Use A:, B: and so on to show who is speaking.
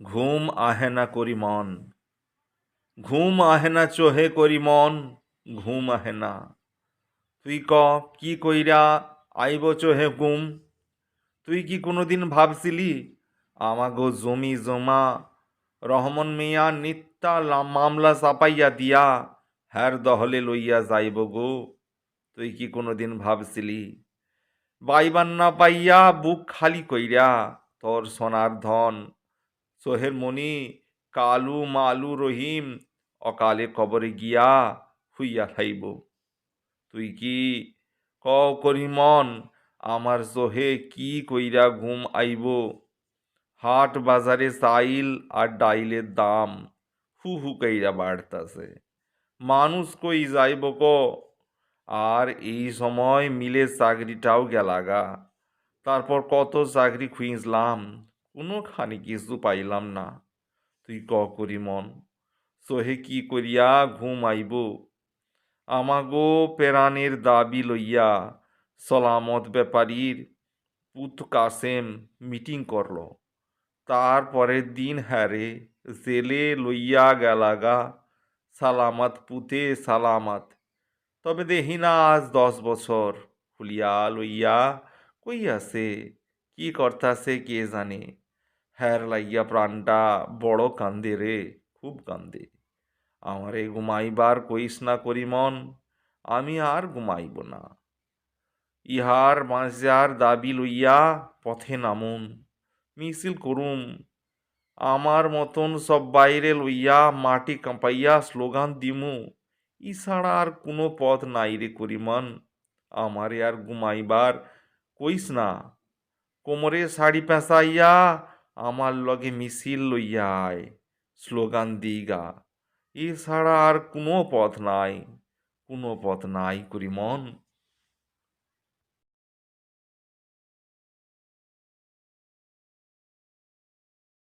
A: ঘুম আহে না করি মন। ঘুম আহে না চোহে করি মন, ঘুম আহে না। তুই ক, কি কইরা আইব চোহে ঘুম? তুই কি কোনোদিন ভাবছিলি, আমাগো জমি জমা, রহমন মিয়া নিত্যা মামলা চাপাইয়া দিয়া হ্যার দহলে লইয়া যাইব গো? তুই কি কোনোদিন ভাবছিলি? বাইবান না পাইয়া বুক খালি কইরা তোর সোনার ধন সোহের মণি, কালু মালু রহিম, অকালে কবরে গিয়া হুইয়া খাইব তুই কি ক করি মন, আমার সোহে কি কইরা ঘুম আইব? হাট বাজারে চাইল আর ডাইলের দাম হু হু কইরা বাড়তাছে। মানুষ কই যাইব ক? আর এই সময় মিলে চাকরিটাও গেলাগা। তারপর কত চাকরি খুঁজলাম? কোনোখানি কিছু পাইলাম না। তুই ক করি মন? সোহে কি করিয়া ঘুম আইব আমাগো পেরানের দাবি লইয়া সলামত ব্যাপারীর পুত কাসেম মিটিং করল। তারপরের দিন হ্যারে জেলে লইয়া গেলাগা, সালামাত পুতে সালামাত। তবে দেহি না আজ দশ বছর হুলিয়া লইয়া কই আছে? কি করতাছে কে জানে? হ্যার লাইয়া প্রাণটা বড় কান্দে রে, খুব কান্দে। আমারে ঘুমাইবার কইস না করি মন আমি আর ঘুমাইব না। ইহার বাঁচার দাবি লইয়া পথে নামুন, মিছিল করুম। আমার মতন সব বাইরে লইয়া মাটি কাঁপাইয়া স্লোগান দিমু, ই ছাড়া আর কোনো পথ নাই রে করিমন। আমারে আর ঘুমাইবার কইস না, কোমরে শাড়ি পেঁচাইয়া আমার লগে মিছিল লইয়া আয়, স্লোগান দিগা এছাড়া আর কোনো পথ নাই, কোনো পথ নাই করিমন